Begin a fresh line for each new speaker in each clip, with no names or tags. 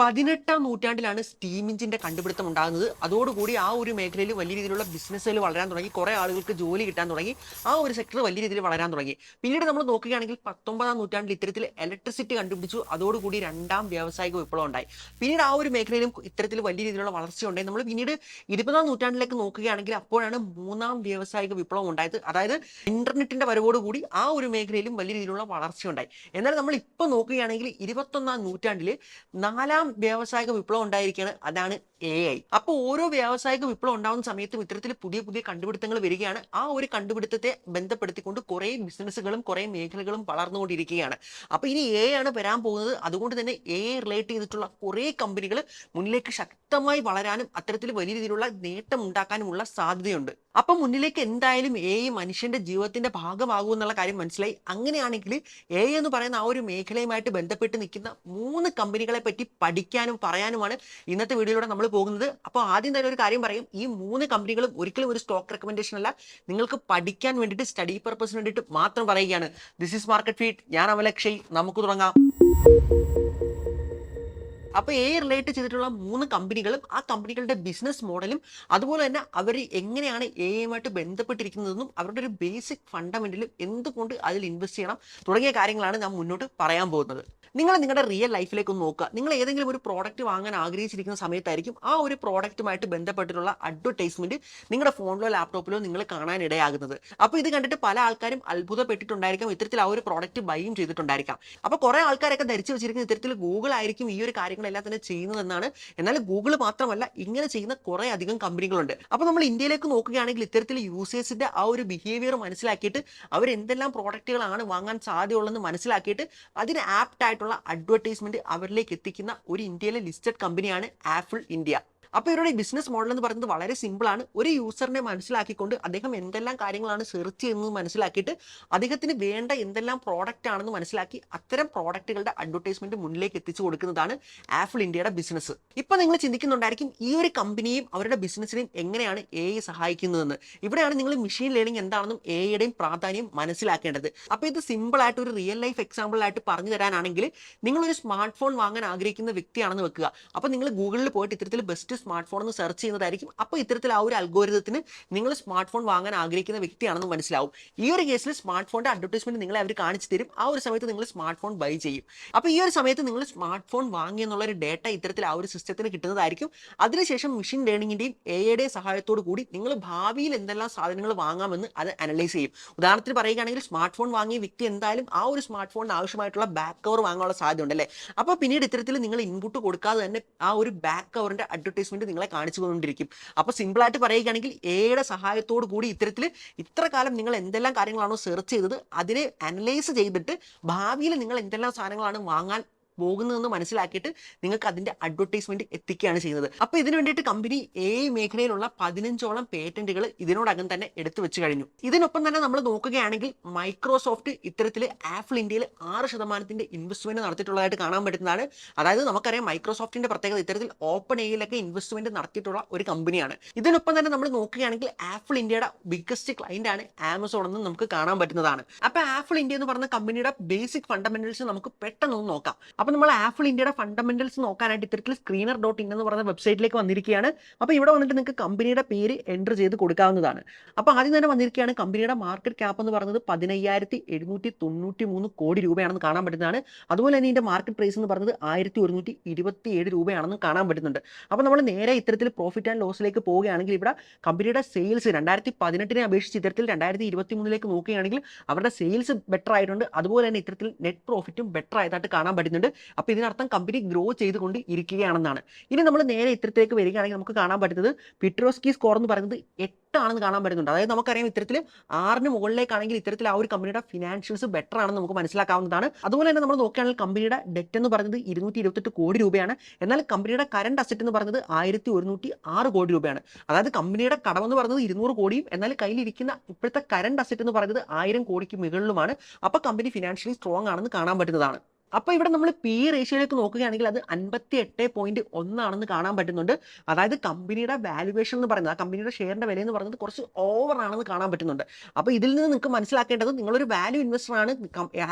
പതിനെട്ടാം നൂറ്റാണ്ടിലാണ് സ്റ്റീം എഞ്ചിന്റെ കണ്ടുപിടുത്തം ഉണ്ടാകുന്നത്. അതോടുകൂടി ആ ഒരു മേഖലയിൽ വലിയ രീതിയിലുള്ള ബിസിനസ്സുകൾ വളരാൻ തുടങ്ങി. കുറെ ആളുകൾക്ക് ജോലി കിട്ടാൻ തുടങ്ങി. ആ ഒരു സെക്ടർ വലിയ രീതിയിൽ വളരാൻ തുടങ്ങി. പിന്നീട് നമ്മൾ നോക്കുകയാണെങ്കിൽ പത്തൊമ്പതാം നൂറ്റാണ്ടിൽ ഇത്തരത്തിൽ ഇലക്ട്രിസിറ്റി കണ്ടുപിടിച്ചു. അതോടുകൂടി രണ്ടാം വ്യാവസായിക വിപ്ലവം ഉണ്ടായി. പിന്നീട് ആ ഒരു മേഖലയിലും ഇത്തരത്തിൽ വലിയ രീതിയിലുള്ള വളർച്ച ഉണ്ടായി നമ്മൾ പിന്നീട് ഇരുപതാം നൂറ്റാണ്ടിലേക്ക് നോക്കുകയാണെങ്കിൽ അപ്പോഴാണ് മൂന്നാം വ്യാവസായിക വിപ്ലവം ഉണ്ടായത്. അതായത് ഇന്റർനെറ്റിന്റെ വരവോടുകൂടി ആ ഒരു മേഖലയിലും വലിയ രീതിയിലുള്ള വളർച്ച ഉണ്ടായി എന്നാൽ നമ്മൾ ഇപ്പോൾ നോക്കുകയാണെങ്കിൽ ഇരുപത്തൊന്നാം നൂറ്റാണ്ടിൽ നാലാം വ്യാവസായിക വിപ്ലവം ഉണ്ടായിരിക്കുകയാണ് അതാണ് എ ഐ അപ്പോൾ ഓരോ വ്യാവസായിക വിപ്ലവം ഉണ്ടാകുന്ന സമയത്തും ഇത്തരത്തിൽ പുതിയ പുതിയ കണ്ടുപിടുത്തങ്ങൾ വരികയാണ്. ആ ഒരു കണ്ടുപിടുത്തത്തെ ബന്ധപ്പെടുത്തിക്കൊണ്ട് കുറേ ബിസിനസ്സുകളും കുറേ മേഖലകളും വളർന്നുകൊണ്ടിരിക്കുകയാണ്. അപ്പോൾ ഇനി എ ആണ് വരാൻ പോകുന്നത്. അതുകൊണ്ട് തന്നെ എ റിലേറ്റ് ചെയ്തിട്ടുള്ള കുറേ കമ്പനികൾ മുന്നിലേക്ക് ശക്തമായി വളരാനും അത്തരത്തിൽ വലിയ രീതിയിലുള്ള നേട്ടം ഉണ്ടാക്കാനുമുള്ള സാധ്യതയുണ്ട്. അപ്പൊ മുന്നിലേക്ക് എന്തായാലും എ മനുഷ്യന്റെ ജീവിതത്തിന്റെ ഭാഗമാകും എന്നുള്ള കാര്യം മനസ്സിലായി. അങ്ങനെയാണെങ്കിൽ എ എന്ന് പറയുന്ന ആ ഒരു മേഖലയുമായിട്ട് ബന്ധപ്പെട്ട് നിൽക്കുന്ന മൂന്ന് കമ്പനികളെ പറ്റി പഠിക്കാനും പറയാനുമാണ് ഇന്നത്തെ വീഡിയോയിലൂടെ നമ്മൾ പോകുന്നത്. അപ്പോൾ ആദ്യം തന്നെ ഒരു കാര്യം പറയും. ഈ മൂന്ന് കമ്പനികളും ഒരിക്കലും ഒരു സ്റ്റോക്ക് റെക്കമെൻഡേഷൻ അല്ല. നിങ്ങൾക്ക് പഠിക്കാൻ വേണ്ടിയിട്ട് സ്റ്റഡി പർപ്പസിന് വേണ്ടിയിട്ട് മാത്രം പറയുകയാണ്. ദിസ് ഈസ് മാർക്കറ്റ് ഫീറ്റ് ഞാൻ അവലക്ഷി. നമുക്ക് തുടങ്ങാം. അപ്പോൾ എ റിലേറ്റ് ചെയ്തിട്ടുള്ള മൂന്ന് കമ്പനികളും ആ കമ്പനികളുടെ ബിസിനസ് മോഡലും അതുപോലെ തന്നെ അവർ എങ്ങനെയാണ് എ യുമായിട്ട് ബന്ധപ്പെട്ടിരിക്കുന്നതെന്നും അവരുടെ ഒരു ബേസിക് ഫണ്ടമെന്റലും എന്തുകൊണ്ട് അതിൽ ഇൻവെസ്റ്റ് ചെയ്യണം തുടങ്ങിയ കാര്യങ്ങളാണ് ഞാൻ മുന്നോട്ട് പറയാൻ പോകുന്നത്. നിങ്ങൾ നിങ്ങളുടെ റിയൽ ലൈഫിലേക്ക് ഒന്ന് നോക്കുക. നിങ്ങൾ ഏതെങ്കിലും ഒരു പ്രോഡക്റ്റ് വാങ്ങാൻ ആഗ്രഹിച്ചിരിക്കുന്ന സമയത്തായിരിക്കും ആ ഒരു പ്രോഡക്റ്റുമായിട്ട് ബന്ധപ്പെട്ടിട്ടുള്ള അഡ്വർടൈസ്മെന്റ് നിങ്ങളുടെ ഫോണിലോ ലാപ്ടോപ്പിലോ നിങ്ങൾ കാണാൻ ഇടയാകുന്നത്. അപ്പോൾ ഇത് കണ്ടിട്ട് പല ആൾക്കാരും അത്ഭുതപ്പെട്ടിട്ടുണ്ടായിരിക്കാം. ഇത്തരത്തിൽ ആ ഒരു പ്രോഡക്റ്റ് ബൈയും ചെയ്തിട്ടുണ്ടായിരിക്കാം. അപ്പോൾ കുറെ ആൾക്കാരൊക്കെ ധരിച്ചു വെച്ചിരിക്കുന്ന ഇത്തരത്തിൽ ഗൂഗിൾ ആയിരിക്കും ഈ ഒരു കാര്യങ്ങളെല്ലാം തന്നെ ചെയ്യുന്നതെന്നാണ്. എന്നാൽ ഗൂഗിൾ മാത്രമല്ല ഇങ്ങനെ ചെയ്യുന്ന കുറേ അധികം കമ്പനികളുണ്ട്. അപ്പോൾ നമ്മൾ ഇന്ത്യയിലേക്ക് നോക്കുകയാണെങ്കിൽ ഇത്തരത്തിൽ യൂസേഴ്സിന്റെ ആ ഒരു ബിഹേവിയർ മനസ്സിലാക്കിയിട്ട് അവർ എന്തെല്ലാം പ്രോഡക്റ്റുകളാണ് വാങ്ങാൻ സാധ്യതയുള്ളതെന്ന് മനസ്സിലാക്കിയിട്ട് അതിന് ആപ്റ്റ് ആയിട്ടുള്ള അഡ്വർടൈസ്മെന്റ് അവരിലേക്ക് എത്തിക്കുന്ന ഒരു ഇന്ത്യയിലെ ലിസ്റ്റഡ് കമ്പനിയാണ് ആപ്പിൾ ഇന്ത്യ. അപ്പോൾ ഇവരുടെ ബിസിനസ് മോഡൽ എന്ന് പറയുന്നത് വളരെ സിമ്പിൾ ആണ്. ഒരു യൂസറിനെ മനസ്സിലാക്കിക്കൊണ്ട് അദ്ദേഹം എന്തെല്ലാം കാര്യങ്ങളാണ് സെർച്ച് ചെയ്യുന്നത് മനസ്സിലാക്കിയിട്ട് അദ്ദേഹത്തിന് വേണ്ട എന്തെല്ലാം പ്രോഡക്റ്റ് ആണെന്ന് മനസ്സിലാക്കി അത്തരം പ്രോഡക്റ്റുകളുടെ അഡ്വർടൈസ്മെന്റ് മുന്നിലേക്ക് എത്തിച്ചു കൊടുക്കുന്നതാണ് ആപ്പിൾ ഇന്ത്യയുടെ ബിസിനസ് ഇപ്പൊ നിങ്ങൾ ചിന്തിക്കുന്നുണ്ടായിരിക്കും ഈ ഒരു കമ്പനിയും അവരുടെ ബിസിനസ്സിനെയും എങ്ങനെയാണ് എ ഐ സഹായിക്കുന്നതെന്ന്. ഇവിടെയാണ് നിങ്ങൾ മെഷീൻ ലേണിംഗ് എന്താണെന്നും എ ഐയുടെയും പ്രാധാന്യം മനസ്സിലാക്കേണ്ടത്. അപ്പോൾ ഇത് സിമ്പിൾ ആയിട്ട് ഒരു റിയൽ ലൈഫ് എക്സാമ്പിൾ ആയിട്ട് പറഞ്ഞു തരാനാണെങ്കിൽ നിങ്ങൾ ഒരു സ്മാർട്ട് ഫോൺ വാങ്ങാൻ ആഗ്രഹിക്കുന്ന വ്യക്തിയാണെന്ന് വെക്കുക. അപ്പോൾ നിങ്ങൾ ഗൂഗിളിൽ പോയിട്ട് ഇത്തരത്തിൽ ബെസ്റ്റ് സ്മാർട്ട് ഫോൺ എന്ന് സെർച്ച് ചെയ്യുന്നതായിരിക്കും. അപ്പോൾ ഇത്തരത്തിൽ ആ ഒരു അൽഗോരിതത്തിന് നിങ്ങൾ സ്മാർട്ട് ഫോൺ വാങ്ങാൻ ആഗ്രഹിക്കുന്ന വ്യക്തിയാണെന്ന് മനസ്സിലാവും. ഈ ഒരു കേസിൽ സ്മാർട്ട് ഫോണിന്റെ അഡ്വർടൈസ്മെന്റ് നിങ്ങളെ അവർ കാണിച്ചു തരും. ആ ഒരു സമയത്ത് നിങ്ങൾ സ്മാർട്ട് ഫോൺ ബൈ ചെയ്യും. അപ്പോൾ ഈ ഒരു സമയത്ത് നിങ്ങൾ സ്മാർട്ട് ഫോൺ വാങ്ങി എന്നുള്ള ഒരു ഡേറ്റ ഇത്തരത്തിൽ ആ ഒരു സിസ്റ്റത്തിന് കിട്ടുന്നതായിരിക്കും. അതിനുശേഷം മെഷീൻ ലേണിംഗിന്റെയും എ ഐയുടെയും സഹായത്തോടു കൂടി നിങ്ങൾ ഭാവിയിൽ എന്തെല്ലാം സാധനങ്ങൾ വാങ്ങാമെന്ന് അത് അനലൈസ് ചെയ്യും. ഉദാഹരണത്തിന് പറയുകയാണെങ്കിൽ സ്മാർട്ട് ഫോൺ വാങ്ങിയ വ്യക്തി എന്തായാലും ആ ഒരു സ്മാർട്ട് ഫോണിന് ആവശ്യമായിട്ടുള്ള ബാക്ക് കവർ വാങ്ങാനുള്ള സാധ്യത ഉണ്ടല്ലേ അപ്പോൾ പിന്നീട് ഇത്തരത്തിൽ നിങ്ങൾ ഇൻപുട്ട് കൊടുക്കാതെ തന്നെ ആ ഒരു ബാക്ക് കവറിന്റെ അഡ്വർടൈസ്മെന്റ് നിങ്ങളെ കാണിച്ചു കൊണ്ടിരിക്കും അപ്പോൾ സിമ്പിളായിട്ട് പറയുകയാണെങ്കിൽ എയുടെ സഹായത്തോടു കൂടി ഇത്തരത്തിൽ ഇത്ര കാലം നിങ്ങൾ എന്തെല്ലാം കാര്യങ്ങളാണോ സെർച്ച് ചെയ്തത് അതിനെ അനലൈസ് ചെയ്തിട്ട് ഭാവിയിൽ നിങ്ങൾ എന്തെല്ലാം സാധനങ്ങളാണ് വാങ്ങാൻ പോകുന്നതെന്ന് മനസ്സിലാക്കിയിട്ട് നിങ്ങൾക്ക് അതിന്റെ അഡ്വർടൈസ്മെന്റ് എത്തിക്കുകയാണ് ചെയ്യുന്നത്. അപ്പോൾ ഇതിനു വേണ്ടിയിട്ട് കമ്പനി എ മേഖലയിലുള്ള പതിനഞ്ചോളം പേറ്റന്റുകൾ ഇതിനോടകം തന്നെ എടുത്തു വെച്ച് കഴിഞ്ഞു. ഇതിനൊപ്പം തന്നെ നമ്മൾ നോക്കുകയാണെങ്കിൽ മൈക്രോസോഫ്റ്റ് ഇത്തരത്തിൽ ആപ്പിൾ ഇന്ത്യയിൽ ആറ് ശതമാനത്തിന്റെ ഇൻവെസ്റ്റ്മെന്റ് നടത്തിയിട്ടുള്ളതായിട്ട് കാണാൻ പറ്റുന്നതാണ്. അതായത് നമുക്കറിയാം മൈക്രോസോഫ്റ്റിന്റെ പ്രത്യേകത ഇത്തരത്തിൽ ഓപ്പൺ എയിലൊക്കെ ഇൻവെസ്റ്റ്മെന്റ് നടത്തിയിട്ടുള്ള ഒരു കമ്പനിയാണ് ഇതിനൊപ്പം തന്നെ നമ്മൾ നോക്കുകയാണെങ്കിൽ ആപ്പിൾ ഇന്ത്യയുടെ ബിഗ്ഗസ്റ്റ് ക്ലൈന്റ് ആണ് ആമസോൺ എന്ന് നമുക്ക് കാണാൻ പറ്റുന്നതാണ്. അപ്പോൾ ആപ്പിൾ ഇന്ത്യ എന്ന് പറഞ്ഞ കമ്പനിയുടെ ബേസിക് ഫണ്ടമെന്റൽസ് നമുക്ക് പെട്ടെന്ന് നോക്കാം. അപ്പോൾ നമ്മൾ ആപ്പിൾ ഇന്ത്യയുടെ ഫണ്ടമെന്റൽസ് നോക്കാനായിട്ട് ഇത്തരത്തിൽ സ്ക്രീനർ ഡോട്ട് ഇൻ എന്ന് പറയുന്ന വെബ്സൈറ്റിലേക്ക് വന്നിരിക്കുകയാണ്. അപ്പോൾ ഇവിടെ വന്നിട്ട് നിങ്ങൾക്ക് കമ്പനിയുടെ പേര് എന്റർ ചെയ്ത് കൊടുക്കാവുന്നതാണ്. അപ്പോൾ ആദ്യം തന്നെ വന്നിരിക്കുകയാണ് കമ്പനിയുടെ മാർക്കറ്റ് ക്യാപ്പ് എന്ന് പറയുന്നത് പതിനയ്യായിരത്തി എഴുന്നൂറ്റി തൊണ്ണൂറ്റി മൂന്ന് കോടി രൂപയാണെന്ന് കാണാൻ പറ്റുന്നതാണ്. അതുപോലെ തന്നെ ഇതിന്റെ മാർക്കറ്റ് പ്രൈസ് എന്ന് പറയുന്നത് ആയിരത്തി ഒരുന്നൂറ്റി ഇരുപത്തി ഏഴ് രൂപയാണെന്ന് കാണാൻ പറ്റുന്നുണ്ട്. അപ്പോൾ നമ്മൾ നേരെ ഇത്തരത്തിൽ പ്രോഫിറ്റ് ആൻഡ് ലോസിലേക്ക് പോവുകയാണെങ്കിൽ ഇവിടെ കമ്പനിയുടെ സെയിൽസ് രണ്ടായിരത്തി പതിനെട്ടിനെ അപേക്ഷിച്ച് ഇത്തരത്തിൽ രണ്ടായിരത്തി ഇരുപത്തി മൂന്നിലേക്ക് നോക്കുകയാണെങ്കിൽ അവരുടെ സെയിൽസ് ബെറ്റർ ആയിട്ടുണ്ട്. അതുപോലെ തന്നെ ഇത്തരത്തിൽ നെറ്റ് പ്രോഫിറ്റും ബെറ്റർ ആയതായിട്ട് കാണാൻ പറ്റുന്നുണ്ട്. അപ്പോൾ ഇതിനർത്ഥം കമ്പനി ഗ്രോ ചെയ്തുകൊണ്ട് ഇരിക്കുകയാണെന്നാണ്. ഇനി നമ്മൾ നേരെ ഇത്തരത്തിലേക്ക് വരികയാണെങ്കിൽ നമുക്ക് കാണാൻ പറ്റുന്നത് പിട്രോസ്കി സ്കോർ എന്ന് പറയുന്നത് എട്ടാണെന്ന് കാണാൻ പറ്റുന്നുണ്ട്. അതായത് നമുക്കറിയാം ഇത്തരത്തിൽ ആറിന് മുകളിലേക്കാണെങ്കിൽ ഇത്തരത്തിൽ ആ ഒരു കമ്പനിയുടെ ഫിനാൻഷ്യൽസ് ബെറ്റർ ആണെന്ന് നമുക്ക് മനസ്സിലാക്കാവുന്നതാണ്. അതുപോലെ തന്നെ നമ്മൾ നോക്കുകയാണെങ്കിൽ കമ്പനിയുടെ ഡെറ്റ് എന്ന് പറയുന്നത് ഇരുന്നൂറ്റി ഇരുപത്തെട്ട് കോടി രൂപയാണ്. എന്നാൽ കമ്പനിയുടെ കറണ്ട് അസറ്റ് എന്ന് പറയുന്നത് ആയിരത്തി ഒരുന്നൂറ്റി ആറ് കോടി രൂപയാണ്. അതായത് കമ്പനിയുടെ കടമെന്ന് പറയുന്നത് ഇരുന്നൂറ് കോടിയും എന്നാൽ കയ്യിലിരിക്കുന്ന ഇപ്പോഴത്തെ കറണ്ട് അസറ്റ് എന്ന് പറയുന്നത് ആയിരം കോടിക്ക് മുകളിലുമാണ്. അപ്പോൾ കമ്പനി ഫിനാൻഷ്യലി സ്ട്രോങ് ആണെന്ന് കാണാൻ പറ്റുന്നതാണ്. അപ്പോൾ ഇവിടെ നമ്മൾ പി റേഷ്യോയിലേക്ക് നോക്കുകയാണെങ്കിൽ അത് അൻപത്തി എട്ട് പോയിന്റ് ഒന്നാണെന്ന് കാണാൻ പറ്റുന്നുണ്ട്. അതായത് കമ്പനിയുടെ വാലുവേഷൻ എന്ന് പറയുന്നത് ആ കമ്പനിയുടെ ഷെയറിന്റെ വില എന്ന് പറയുന്നത് കുറച്ച് ഓവർ ആണെന്ന് കാണാൻ പറ്റുന്നുണ്ട്. അപ്പോൾ ഇതിൽ നിന്ന് നിങ്ങൾക്ക് മനസ്സിലാക്കേണ്ടത് നിങ്ങളൊരു വാല്യൂ ഇൻവെസ്റ്റർ ആണ്.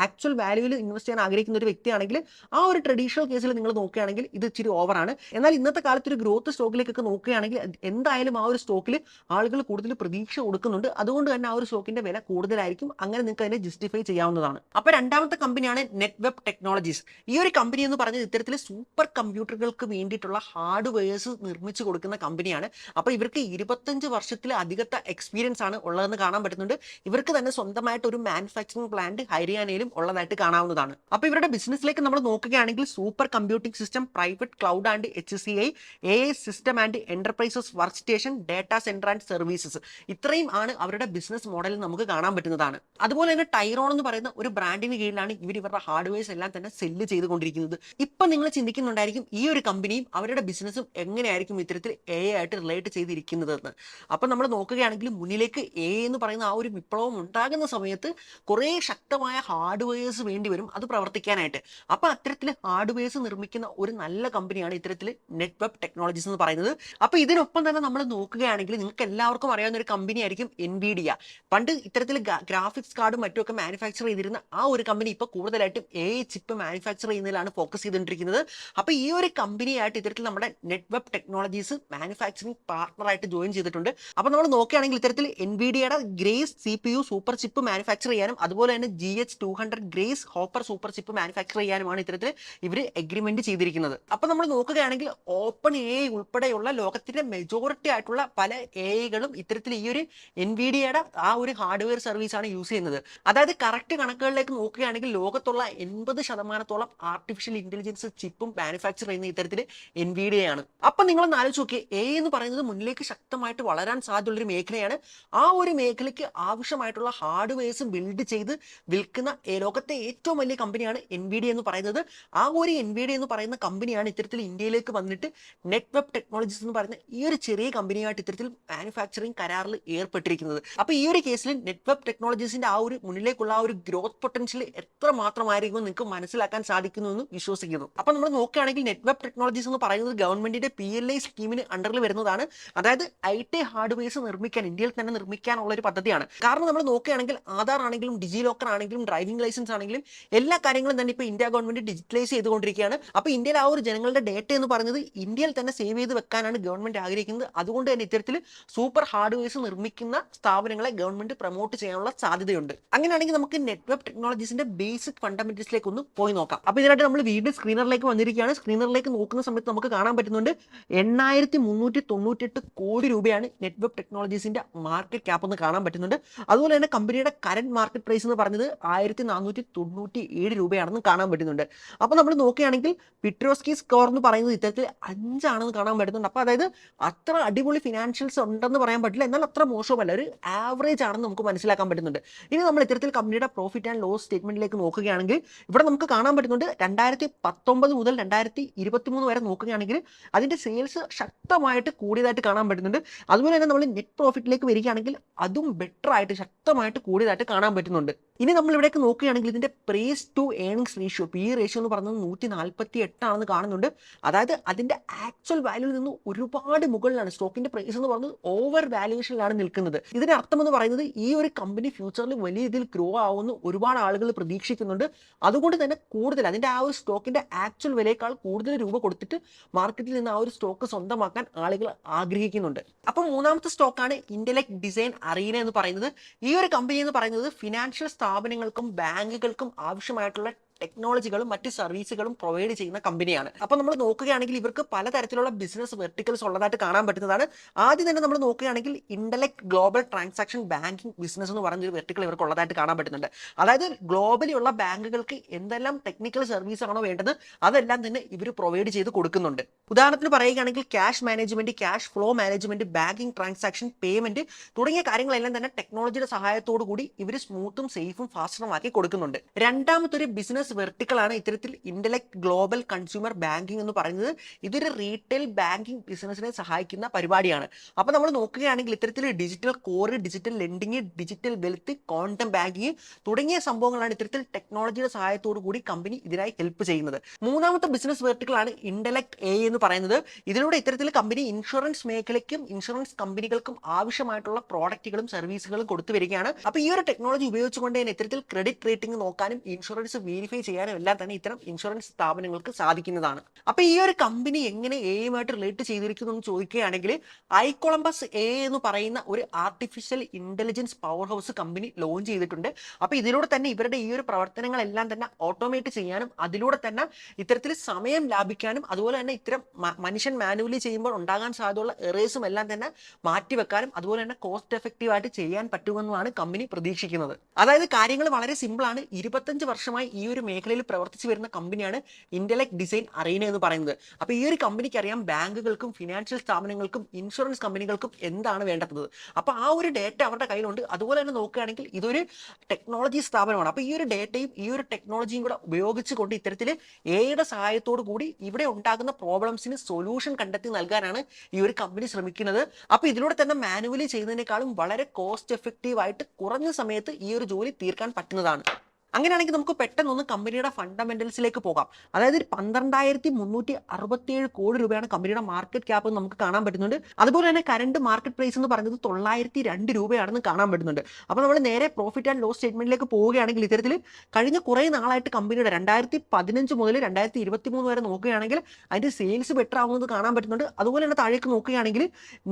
ആക്ച്വൽ വാല്യൂവിൽ ഇൻവെസ്റ്റ് ചെയ്യാൻ ആഗ്രഹിക്കുന്ന ഒരു വ്യക്തിയാണെങ്കിൽ ആ ഒരു ട്രഡീഷണൽ കേസിൽ നിങ്ങൾ നോക്കുകയാണെങ്കിൽ ഇത് ഇച്ചിരി ഓവറാണ് എന്നാൽ ഇന്നത്തെ കാലത്ത് ഒരു ഗ്രോത്ത് സ്റ്റോക്കിലേക്കൊക്കെ നോക്കുകയാണെങ്കിൽ എന്തായാലും ആ ഒരു സ്റ്റോക്കിൽ ആളുകൾ കൂടുതൽ പ്രതീക്ഷ കൊടുക്കുന്നുണ്ട്. അതുകൊണ്ട് തന്നെ ആ ഒരു സ്റ്റോക്കിന്റെ വില കൂടുതലായിരിക്കും. അങ്ങനെ നിങ്ങൾക്ക് അതിനെ ജസ്റ്റിഫൈ ചെയ്യാവുന്നതാണ്. അപ്പോൾ രണ്ടാമത്തെ കമ്പനിയാണ് നെറ്റ് വെബ് ടെക്നോളജീസ് ഈ ഒരു കമ്പനി എന്ന് പറഞ്ഞത് ഇത്തരത്തിൽ സൂപ്പർ കമ്പ്യൂട്ടറുകൾക്ക് വേണ്ടിയിട്ടുള്ള ഹാർഡ്വെയർസ് നിർമ്മിച്ചു കൊടുക്കുന്ന കമ്പനിയാണ് അപ്പോൾ ഇവർക്ക് ഇരുപത്തഞ്ച് വർഷത്തിൽ അധികത്തെ എക്സ്പീരിയൻസ് ആണ് ഉള്ളതെന്ന് കാണാൻ പറ്റുന്നുണ്ട്. ഇവർക്ക് തന്നെ സ്വന്തമായിട്ട് ഒരു മാനുഫാക്ചറിംഗ് പ്ലാന്റ് ഹരിയാനയിലും ഉള്ളതായിട്ട് കാണാവുന്നതാണ്. അപ്പോൾ ഇവരുടെ ബിസിനസ്സിലേക്ക് നമ്മൾ നോക്കുകയാണെങ്കിൽ super computing system private cloud and H C I A system and enterprises work station data centre and services ഇത്രയും ആണ് അവരുടെ ബിസിനസ് മോഡൽ നമുക്ക് കാണാൻ പറ്റുന്നതാണ്. അതുപോലെ തന്നെ ടൈറോൺ എന്ന് പറയുന്ന ഒരു ബ്രാൻഡിന് കീഴിലാണ് ഇവർ ഇവരുടെ ഹാർഡ്വെയർസ് എല്ലാം തന്നെ സെല്ല് ചെയ്തുകൊണ്ടിരിക്കുന്നത്. ഇപ്പൊ നിങ്ങൾ ചിന്തിക്കുന്നുണ്ടായിരിക്കും ഈ ഒരു കമ്പനിയും അവരുടെ ബിസിനസ്സും എങ്ങനെയായിരിക്കും ഇത്തരത്തിൽ എ ആയിട്ട് റിലേറ്റ് ചെയ്തിരിക്കുന്നതെന്ന്. അപ്പൊ നമ്മൾ നോക്കുകയാണെങ്കിൽ മുന്നിലേക്ക് എ എന്ന് പറയുന്ന ആ ഒരു വിപ്ലവം ഉണ്ടാകുന്ന സമയത്ത് കുറേ ശക്തമായ ഹാർഡ്വെയർസ് വേണ്ടി വരും അത് പ്രവർത്തിക്കാനായിട്ട്. അപ്പൊ അത്തരത്തിൽ ഹാർഡ്വെയർസ് നിർമ്മിക്കുന്ന ഒരു നല്ല കമ്പനിയാണ് ഇത്തരത്തിൽ നെറ്റ് വെബ് ടെക്നോളജീസ് എന്ന് പറയുന്നത്. അപ്പൊ ഇതിനൊപ്പം തന്നെ നമ്മൾ നോക്കുകയാണെങ്കിൽ നിങ്ങൾക്ക് എല്ലാവർക്കും അറിയാവുന്ന ഒരു കമ്പനി ആയിരിക്കും എൻവിഡിയ പണ്ട് ഇത്തരത്തിൽ ഗ്രാഫിക്സ് കാർഡും മറ്റുമൊക്കെ മാനുഫാക്ചർ ചെയ്തിരുന്ന ആ ഒരു കമ്പനി ഇപ്പോൾ കൂടുതലായിട്ടും എ ചിപ്പ് മാനുഫാക്ചർ ചെയ്യുന്നതിലാണ് ഫോക്കസ് ചെയ്തുകൊണ്ടിരിക്കുന്നത്. അപ്പോൾ ഈ ഒരു കമ്പനിയായിട്ട് ഇത്തരത്തിൽ നമ്മുടെ നെറ്റ് വെബ് ടെക്നോളജീസ് മാനുഫാക്ചറിംഗ് പാർട്ണറായിട്ട് ജോയിൻ ചെയ്തിട്ടുണ്ട്. അപ്പോൾ നമ്മൾ നോക്കുകയാണെങ്കിൽ ഇത്തരത്തിൽ എൻവിഡിയയുടെ Grace C P U super chip manufacture ചെയ്യാനും അതുപോലെ തന്നെ G H two hundred Grace Hopper super chip manufacture ചെയ്യാനുമാണ് ഇത്തരത്തിൽ ഇവർ എഗ്രിമെന്റ് ചെയ്തിരിക്കുന്നത്. അപ്പോൾ നമ്മൾ നോക്കുകയാണെങ്കിൽ ഓപ്പൺ എ ഉൾപ്പെടെയുള്ള ലോകത്തിന്റെ മെജോറിറ്റി ആയിട്ടുള്ള പല എകളും ഇത്തരത്തിൽ ഈ ഒരു എൻവിഡിയയുടെ ആ ഒരു ഹാർഡ്വെയർ സർവീസ് ആണ് യൂസ് ചെയ്യുന്നത്. അതായത് കറക്റ്റ് കണക്കുകളിലേക്ക് നോക്കുകയാണെങ്കിൽ ലോകത്തുള്ള എൺപത് ശതമാനത്തോളം ആർട്ടിഫിഷ്യൽ ഇന്റലിജൻസ് ചിപ്പും മാനുഫാക്ചർ ചെയ്യുന്ന ഇത്തരത്തിൽ എൻവിഡിയയാണ് അപ്പൊ നിങ്ങൾ ആലോചിച്ച് നോക്കി എ എന്ന് പറയുന്നത് മുന്നിലേക്ക് ശക്തമായിട്ട് വളരാൻ സാധ്യതയുള്ള ഒരു മേഖലയാണ്. ആ ഒരു മേഖലയ്ക്ക് ആവശ്യമായിട്ടുള്ള ഹാർഡ്വെയർസ് ബിൽഡ് ചെയ്ത് വിൽക്കുന്ന ലോകത്തെ ഏറ്റവും വലിയ കമ്പനിയാണ് എൻവിഡി എന്ന് പറയുന്നത്. ആ ഒരു എൻവിഡി എന്ന് പറയുന്ന കമ്പനിയാണ് ഇത്തരത്തിൽ ഇന്ത്യയിലേക്ക് വന്നിട്ട് നെറ്റ് വെബ് ടെക്നോളജീസ് എന്ന് പറയുന്ന ഈ ഒരു ചെറിയ കമ്പനിയായിട്ട് ഇത്തരത്തിൽ മാനുഫാക്ചറിങ് കരാറിൽ ഏർപ്പെട്ടിരിക്കുന്നത്. അപ്പൊ ഈ ഒരു കേസിൽ നെറ്റ് വെബ് ടെക്നോളജീസിന്റെ ആ ഒരു മുന്നിലേക്കുള്ള ആ ഒരു ഗ്രോത്ത് പൊട്ടൻഷ്യൽ എത്ര മാത്രമായിരിക്കും നിങ്ങൾക്ക് മനസ്സിലാക്കാൻ സാധിക്കുന്നു എന്ന് വിശ്വസിക്കുന്നു. അപ്പൊ നമ്മൾ നോക്കുകയാണെങ്കിൽ നെറ്റ്വർക്ക് ടെക്നോളജീസ് എന്ന് പറയുന്നത് ഗവൺമെന്റിന്റെ പി എൽ ഐ സ്കീമിന് അണ്ടറിൽ വരുന്നതാണ്. അതായത് ഐ ടി ഹാർഡ്വെയർസ് നിർമ്മിക്കാൻ ഇന്ത്യയിൽ തന്നെ നിർമ്മിക്കാനുള്ള ഒരു പദ്ധതിയാണ്. കാരണം നമ്മൾ നോക്കുകയാണെങ്കിൽ ആധാർ ആണെങ്കിലും ഡിജി ലോക്കർ ആണെങ്കിലും ഡ്രൈവിംഗ് ലൈസൻസ് ആണെങ്കിലും എല്ലാ കാര്യങ്ങളും തന്നെ ഇപ്പോൾ ഇന്ത്യ ഗവൺമെന്റ് ഡിജിറ്റലൈസ് ചെയ്തുകൊണ്ടിരിക്കുകയാണ്. അപ്പോൾ ഇന്ത്യയിൽ ആ ഒരു ജനങ്ങളുടെ ഡേറ്റ എന്ന് പറയുന്നത് ഇന്ത്യയിൽ തന്നെ സേവ് ചെയ്ത് വെക്കാനാണ് ഗവൺമെന്റ് ആഗ്രഹിക്കുന്നത്. അതുകൊണ്ട് തന്നെ ഇത്തരത്തിൽ സൂപ്പർ ഹാർഡ്വെയർസ് നിർമ്മിക്കുന്ന സ്ഥാപനങ്ങളെ ഗവൺമെന്റ് പ്രൊമോട്ട് ചെയ്യാനുള്ള സാധ്യതയുണ്ട്. അങ്ങനെയാണെങ്കിൽ നമുക്ക് നെറ്റ്വർക്ക് ടെക്നോളജീസിന്റെ ബേസിക് ഫണ്ടമെന്റൽസിലേക്ക് ഒന്ന് പോയി നോക്കാം. അപ്പോൾ ഇതിനായിട്ട് നമ്മൾ വീണ്ടും സ്ക്രീനറിലേക്ക് വന്നിരിക്കുകയാണ്. സ്ക്രീനറിലേക്ക് നോക്കുന്ന സമയത്ത് നമുക്ക് കാണാൻ പറ്റുന്നുണ്ട് എണ്ണായിരത്തി മുന്നൂറ്റി തൊണ്ണൂറ്റെട്ട് കോടി രൂപയാണ് നെറ്റ്വർക്ക് ടെക്നോളജീസിന്റെ മാർക്കറ്റ് ക്യാപ്പ് എന്ന് കാണാൻ പറ്റുന്നുണ്ട്. അതുപോലെ തന്നെ കമ്പനിയുടെ കറന്റ് മാർക്കറ്റ് പ്രൈസ് എന്ന് പറഞ്ഞത് ആയിരത്തി നാനൂറ്റി തൊണ്ണൂറ്റി ഏഴ് രൂപയാണെന്ന് കാണാൻ പറ്റുന്നുണ്ട്. അപ്പോൾ നമ്മൾ നോക്കുകയാണെങ്കിൽ പിട്രോസ്കി സ്കോർ എന്ന് പറയുന്നത് ഇത്തരത്തിൽ അഞ്ചാണെന്ന് കാണാൻ പറ്റുന്നുണ്ട്. അപ്പോൾ അതായത് അത്ര അടിപൊളി ഫിനാൻഷ്യൽസ് ഉണ്ടെന്ന് പറയാൻ പറ്റില്ല. എന്നാൽ അത്ര മോശമല്ല. ഒരു ആവറേജ് ആണെന്ന് നമുക്ക് മനസ്സിലാക്കാൻ പറ്റുന്നുണ്ട്. ഇനി നമ്മൾ ഇത്തരത്തിൽ കമ്പനിയുടെ പ്രോഫിറ്റ് ആൻഡ് ലോസ് സ്റ്റേറ്റ്മെന്റിലേക്ക് നോക്കുകയാണെങ്കിൽ ഇവിടെ നമുക്ക് കാണാൻ പറ്റുന്നുണ്ട്. രണ്ടായിരത്തി പത്തൊമ്പത് മുതൽ രണ്ടായിരത്തി ഇരുപത്തി മൂന്ന് വരെ നോക്കുകയാണെങ്കിൽ അതിന്റെ സെയിൽസ് ശക്തമായിട്ട് കൂടിയതായിട്ട് കാണാൻ പറ്റുന്നുണ്ട്. അതുപോലെ തന്നെ നമ്മൾ നെറ്റ് പ്രോഫിറ്റിലേക്ക് വരികയാണെങ്കിൽ അതും ബെറ്റർ ആയിട്ട് ശക്തമായിട്ട് കൂടിയതായിട്ട് കാണാൻ പറ്റുന്നുണ്ട്. ഇനി നമ്മൾ ഇവിടേക്ക് നോക്കുകയാണെങ്കിൽ ഇതിന്റെ price to earnings ratio P ratio എന്ന് പറയുന്നത് നൂറ്റി നാൽപ്പത്തി എട്ടാണെന്ന് കാണുന്നുണ്ട്. അതായത് അതിന്റെ ആക്ച്വൽ വാല്യൂവിൽ നിന്ന് ഒരുപാട് മുകളിലാണ്. സ്റ്റോക്കിന്റെ പ്രൈസ് എന്ന് പറയുന്നത് ഓവർ വാല്യുവേഷനിലാണ് നിൽക്കുന്നത്. ഇതിന്റെ അർത്ഥം എന്ന് പറയുന്നത് ഈ ഒരു കമ്പനി ഫ്യൂച്ചറിൽ വലിയ രീതിയിൽ ഗ്രോ ആവുമെന്ന് ഒരുപാട് ആളുകൾ പ്രതീക്ഷിക്കുന്നുണ്ട്. അതുകൊണ്ട് തന്നെ കൂടുതൽ അതിന്റെ ആ ഒരു സ്റ്റോക്കിന്റെ ആക്ച്വൽ വിലയേക്കാൾ കൂടുതൽ രൂപ കൊടുത്തിട്ട് മാർക്കറ്റിൽ നിന്ന് ആ ഒരു സ്റ്റോക്ക് സ്വന്തമാക്കാൻ ആളുകൾ ആഗ്രഹിക്കുന്നുണ്ട്. അപ്പോൾ മൂന്നാമത്തെ സ്റ്റോക്കാണ് ഇന്റലക്ട് ഡിസൈൻ അറീന എന്ന് പറയുന്നത്. ഈ ഒരു കമ്പനി എന്ന് പറയുന്നത് ഫിനാൻഷ്യൽ സ്ഥാപനങ്ങൾക്കും ബാങ്കുകൾക്കും ആവശ്യമായിട്ടുള്ള ടെക്നോളജികളും മറ്റ് സർവീസുകളും പ്രൊവൈഡ് ചെയ്യുന്ന കമ്പനിയാണ് അപ്പോൾ നമ്മൾ നോക്കുകയാണെങ്കിൽ ഇവർക്ക് പലതരത്തിലുള്ള ബിസിനസ് വെർട്ടിക്കൽസ് ഉള്ളതായിട്ട് കാണാൻ പറ്റുന്നതാണ്. ആദ്യം തന്നെ നമ്മൾ നോക്കുകയാണെങ്കിൽ Intellect global transaction banking business എന്ന് ഒരു വെർട്ടിക്കൽ ഇവർക്ക് ഉള്ളതായിട്ട് കാണാൻ പറ്റുന്നുണ്ട്. അതായത് ഗ്ലോബലി ഉള്ള ബാങ്കുകൾക്ക് എന്തെല്ലാം ടെക്നിക്കൽ സർവീസ് ആണോ വേണ്ടത് അതെല്ലാം തന്നെ ഇവർ പ്രൊവൈഡ് ചെയ്ത് കൊടുക്കുന്നുണ്ട്. ഉദാഹരണത്തിന് പറയുകയാണെങ്കിൽ cash management cash flow management banking transaction payment തുടങ്ങിയ കാര്യങ്ങളെല്ലാം തന്നെ ടെക്നോളജിയുടെ സഹായത്തോടു കൂടി ഇവർ സ്മൂത്തും സേഫും ഫാസ്റ്ററും ആക്കി കൊടുക്കുന്നുണ്ട്. രണ്ടാമത്തെ ഒരു ബിസിനസ് ബിസിനസ് വെർട്ടിക്കലാണ് ഇത്തരത്തിൽ ഇന്റലക്ട് ഗ്ലോബൽ കൺസ്യൂമർ ബാങ്കിങ് എന്ന് പറയുന്നത് ഇതൊരു റീറ്റെയിൽ ബാങ്കിങ് ബിസിനസ്സിനെ സഹായിക്കുന്ന പരിപാടിയാണ്. അപ്പോൾ നമ്മൾ നോക്കുകയാണെങ്കിൽ ഇത്തരത്തിൽ digital core digital lending digital wealth quantum banking തുടങ്ങിയ സംഭവങ്ങളാണ് ഇത്തരത്തിൽ ടെക്നോളജിയുടെ സഹായത്തോടു കൂടി കമ്പനി ഇതിനായി ഹെൽപ്പ് ചെയ്യുന്നത്. മൂന്നാമത്തെ ബിസിനസ് വെർട്ടിക്കലാണ് ഇന്റലക്ട് എ എന്ന് പറയുന്നത്. ഇതിലൂടെ ഇത്തരത്തിൽ കമ്പനി ഇൻഷുറൻസ് മേഖലയ്ക്കും ഇൻഷുറൻസ് കമ്പനികൾക്കും ആവശ്യമായിട്ടുള്ള പ്രോഡക്റ്റുകളും സർവീസുകളും കൊടുത്തു വരികയാണ്. അപ്പോൾ ഈ ഒരു ടെക്നോളജി ഉപയോഗിച്ചുകൊണ്ട് തന്നെ ഇത്തരത്തിൽ ക്രെഡിറ്റ് റേറ്റിംഗ് നോക്കാനും ഇൻഷുറൻസ് വെരിഫൈ ചെയ്യാനും എല്ലാം തന്നെ ഇത്തരം ഇൻഷുറൻസ് സ്ഥാപനങ്ങൾക്ക് സാധിക്കുന്നതാണ്. അപ്പൊ ഈ ഒരു കമ്പനി എങ്ങനെ എയുമായിട്ട് റിലേറ്റ് ചെയ്തിരിക്കുന്നു എന്ന് ചോദിക്കുകയാണെങ്കിൽ ഐ കൊളംബസ് എ എന്ന് പറയുന്ന ഒരു artificial intelligence powerhouse company launch ചെയ്തിട്ടുണ്ട്. അപ്പൊ ഇതിലൂടെ തന്നെ ഇവരുടെ ഈ ഒരു പ്രവർത്തനങ്ങളെല്ലാം തന്നെ ഓട്ടോമേറ്റ് ചെയ്യാനും അതിലൂടെ തന്നെ ഇത്തരത്തിൽ സമയം ലാഭിക്കാനും അതുപോലെ തന്നെ ഇത്തരം മനുഷ്യൻ മാനുവലി ചെയ്യുമ്പോൾ ഉണ്ടാകാൻ സാധ്യതയുള്ള എറേഴ്സും എല്ലാം തന്നെ മാറ്റിവെക്കാനും അതുപോലെ തന്നെ കോസ്റ്റ് എഫക്റ്റീവ് ആയിട്ട് ചെയ്യാൻ പറ്റുമെന്നാണ് കമ്പനി പ്രതീക്ഷിക്കുന്നത്. അതായത് കാര്യങ്ങൾ വളരെ സിമ്പിൾ ആണ്. ഇരുപത്തഞ്ച് വർഷമായി ഈ ഒരു മേഖലയിൽ പ്രവർത്തിച്ചു വരുന്ന കമ്പനിയാണ് ഇന്റലക്ട് ഡിസൈൻ അറീന എന്ന് പറയുന്നത്. അപ്പോൾ ഈ ഒരു കമ്പനിക്ക് അറിയാം ബാങ്കുകൾക്കും ഫിനാൻഷ്യൽ സ്ഥാപനങ്ങൾക്കും ഇൻഷുറൻസ് കമ്പനികൾക്കും എന്താണ് വേണ്ടത്. അപ്പോൾ ആ ഒരു ഡേറ്റ അവരുടെ കയ്യിലുണ്ട്. അതുപോലെ തന്നെ നോക്കുകയാണെങ്കിൽ ഇതൊരു ടെക്നോളജി സ്ഥാപനമാണ്. അപ്പോൾ ഈ ഒരു ഡേറ്റയും ഈ ഒരു ടെക്നോളജിയും കൂടെ ഉപയോഗിച്ചുകൊണ്ട് ഇത്തരത്തിൽ എയുടെ സഹായത്തോടു കൂടി ഇവിടെ ഉണ്ടാകുന്ന പ്രോബ്ലംസിന് സൊല്യൂഷൻ കണ്ടെത്തി നൽകാനാണ് ഈ ഒരു കമ്പനി ശ്രമിക്കുന്നത്. അപ്പോൾ ഇതിലൂടെ തന്നെ മാനുവലി ചെയ്യുന്നതിനേക്കാളും വളരെ കോസ്റ്റ് എഫക്റ്റീവ് ആയിട്ട് കുറഞ്ഞ സമയത്ത് ഈ ഒരു ജോലി തീർക്കാൻ പറ്റുന്നതാണ്. അങ്ങനെയാണെങ്കിൽ നമുക്ക് പെട്ടെന്നൊന്ന് കമ്പനിയുടെ ഫണ്ടമെന്റൽസിലേക്ക് പോകാം. അതായത് പന്ത്രണ്ടായിരത്തി മുന്നൂറ്റി അറുപത്തിയേഴ് കോടി രൂപയാണ് കമ്പനിയുടെ മാർക്കറ്റ് ക്യാപ്പ് നമുക്ക് കാണാൻ പറ്റുന്നുണ്ട്. അതുപോലെ തന്നെ കറണ്ട് മാർക്കറ്റ് പ്രൈസ് എന്ന് പറയുന്നത് തൊള്ളായിരത്തി രണ്ട് രൂപയാണെന്ന് കാണാൻ പറ്റുന്നുണ്ട്. അപ്പോൾ നമ്മൾ നേരെ പ്രോഫിറ്റ് ആൻഡ് ലോസ് സ്റ്റേറ്റ്മെന്റിലേക്ക് പോവുകയാണെങ്കിൽ ഇത്തരത്തിൽ കഴിഞ്ഞ കുറേ നാളായിട്ട് കമ്പനിയുടെ രണ്ടായിരത്തി പതിനഞ്ച് മുതൽ രണ്ടായിരത്തി ഇരുപത്തി മൂന്ന് വരെ നോക്കുകയാണെങ്കിൽ അതിന്റെ സെയിൽസ് ബെറ്റർ ആവുന്നത് കാണാൻ പറ്റുന്നുണ്ട്. അതുപോലെ തന്നെ താഴേക്ക് നോക്കുകയാണെങ്കിൽ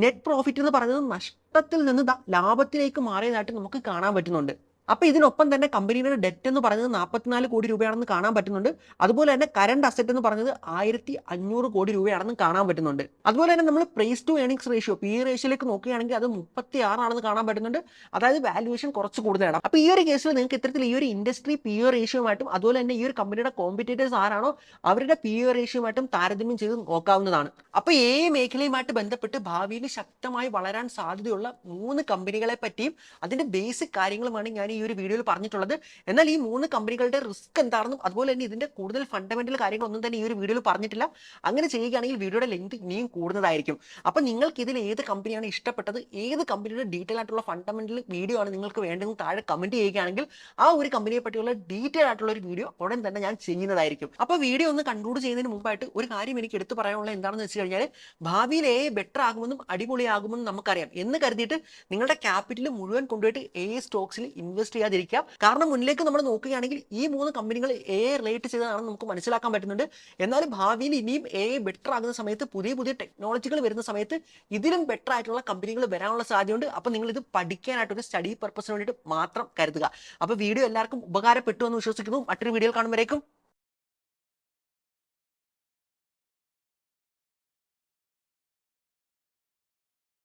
നെറ്റ് പ്രോഫിറ്റ് എന്ന് പറയുന്നത് നഷ്ടത്തിൽ നിന്ന് ലാഭത്തിലേക്ക് മാറിയതായിട്ട് നമുക്ക് കാണാൻ പറ്റുന്നുണ്ട്. അപ്പൊ ഇതിനൊപ്പം തന്നെ കമ്പനിയുടെ ഡെറ്റ് എന്ന് പറയുന്നത് നാൽപ്പത്തിനാല് കോടി രൂപയാണെന്ന് കാണാൻ പറ്റുന്നുണ്ട്. അതുപോലെ തന്നെ കറണ്ട് അസറ്റ് എന്ന് പറയുന്നത് ആയിരത്തി അഞ്ഞൂറ് കോടി രൂപയാണെന്ന് കാണാൻ പറ്റുന്നുണ്ട്. അതുപോലെ തന്നെ നമ്മൾ price to earnings ratio P റേഷ്യോയിലേക്ക് നോക്കുകയാണെങ്കിൽ അത് മുപ്പത്തി ആറാണെന്ന് കാണാൻ പറ്റുന്നുണ്ട്. അതായത് വാല്യുവേഷൻ കുറച്ച് കൂടുതലാണ്. അപ്പോൾ ഈ ഒരു കേസിൽ നിങ്ങൾക്ക് ഇത്തരത്തിൽ ഈ ഒരു ഇൻഡസ്ട്രി പി ഒ റേഷ്യോമായിട്ടും അതുപോലെ തന്നെ ഈ ഒരു കമ്പനിയുടെ കോമ്പറ്റേറ്റേഴ്സ് ആരാണോ അവരുടെ പി ഒ റേഷ്യോമായിട്ടും താരതമ്യം ചെയ്ത് നോക്കാവുന്നതാണ്. അപ്പോൾ ഏ മേഖലയുമായിട്ട് ബന്ധപ്പെട്ട് ഭാവിയിൽ ശക്തമായി വളരാൻ സാധ്യതയുള്ള മൂന്ന് കമ്പനികളെ പറ്റിയും അതിന്റെ ബേസിക് കാര്യങ്ങളുമാണ് ഞാൻ ഈ ഒരു വീഡിയോയിൽ പറഞ്ഞിട്ടുള്ളത്. എന്നാൽ ഈ മൂന്ന് കമ്പനികളുടെ റിസ്ക് എന്താണെന്നും അതുപോലെ തന്നെ ഇതിന്റെ കൂടുതൽ ഫണ്ടമെന്റൽ കാര്യങ്ങളൊന്നും തന്നെ ഈ ഒരു വീഡിയോയിൽ പറഞ്ഞിട്ടില്ല. അങ്ങനെ ചെയ്യുകയാണെങ്കിൽ വീഡിയോയുടെ ലെങ്ത് ഇനിയും കൂടുന്നതായിരിക്കും. അപ്പൊ നിങ്ങൾക്ക് ഇതിൽ ഏത് കമ്പനിയാണ് ഇഷ്ടപ്പെട്ടത് ഏത് കമ്പനിയുടെ ഡീറ്റെയിൽ ആയിട്ടുള്ള ഫണ്ടമെന്റൽ വീഡിയോ ആണ് നിങ്ങൾക്ക് വേണ്ടതെന്ന് താഴെ കമന്റ് ചെയ്യുകയാണെങ്കിൽ ആ ഒരു കമ്പനിയെ പറ്റിയുള്ള ഡീറ്റെയിൽ ആയിട്ടുള്ള ഒരു വീഡിയോ ഉടൻ തന്നെ ഞാൻ ചെയ്യുന്നതായിരിക്കും. അപ്പൊ വീഡിയോ ഒന്ന് കൺക്ലൂഡ് ചെയ്യുന്നതിന് മുമ്പായിട്ട് ഒരു കാര്യം എനിക്ക് എടുത്തു പറയാനുള്ള എന്താണെന്ന് വെച്ച് കഴിഞ്ഞാൽ ഭാവിയിൽ എ ബെറ്റർ ആകുമെന്നും അടിപൊളിയാകുമെന്നും നമുക്കറിയാം. എന്ന് കരുതിയിട്ട് നിങ്ങളുടെ ക്യാപിറ്റൽ മുഴുവൻ കൊണ്ടുപോയിട്ട് എ സ്റ്റോക്സിൽ ഇൻവെസ്റ്റ് ചെയ്യാതിരിക്കുക കാരണം മുന്നിലേക്ക് നമ്മൾ നോക്കുകയാണെങ്കിൽ ഈ മൂന്ന് കമ്പനികൾ എ റിലേറ്റ് ചെയ്തതാണെന്ന് നമുക്ക് മനസ്സിലാക്കാൻ പറ്റുന്നുണ്ട്. എന്നാലും ഭാവിയിൽ ഇനിയും എ ബെറ്റർ ആകുന്ന സമയത്ത് പുതിയ പുതിയ ടെക്നോളജികൾ വരുന്ന സമയത്ത് ഇതിലും ബെറ്റർ ആയിട്ടുള്ള കമ്പനികൾ വരാനുള്ള സാധ്യതയുണ്ട്. അപ്പോൾ നിങ്ങൾ ഇത് പഠിക്കാനായിട്ട് ഒരു സ്റ്റഡി പർപ്പസിന് വേണ്ടിയിട്ട് മാത്രം കരുതുക. അപ്പോൾ വീഡിയോ എല്ലാവർക്കും ഉപകാരപ്പെട്ടു എന്ന് വിശ്വസിക്കുന്നു. മറ്റൊരു വീഡിയോയിൽ കാണുമ്പോഴേക്കും